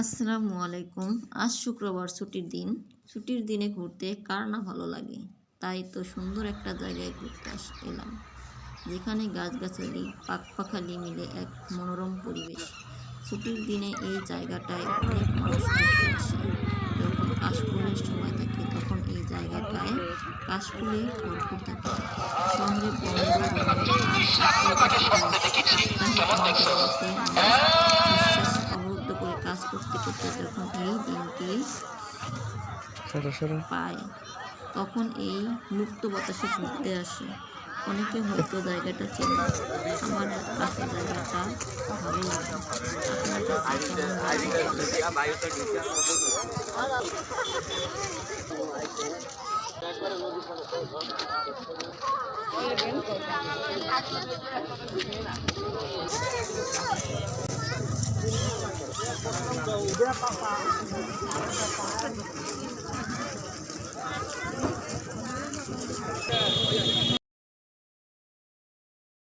আসসালামু আলাইকুম। আজ শুক্রবার ছুটির দিন। ছুটির দিনে ঘুরতে কার না ভালো লাগে? তাই তো সুন্দর একটা জায়গায় ঘুরতে আস এলাম, যেখানে গাছগাছালি পাখপাখালি মিলে এক মনোরম পরিবেশ। ছুটির দিনে এই জায়গাটায় অনেক মানুষ ঘুরতে আসে। যখন কাশফুলের সময় থাকে তখন এই জায়গাটায় কাশফুলে ভরপুর থাকে। শহরে বন্ধ মাকে যখন এই দিনটি পায়। তখন এই মুক্ত বাতাসে ঘুরতে আসে। অনেকে হয়তো জায়গাটা চেনে আমার কাছে জায়গাটা ভালো লাগে। আপনার কাছে Thank you.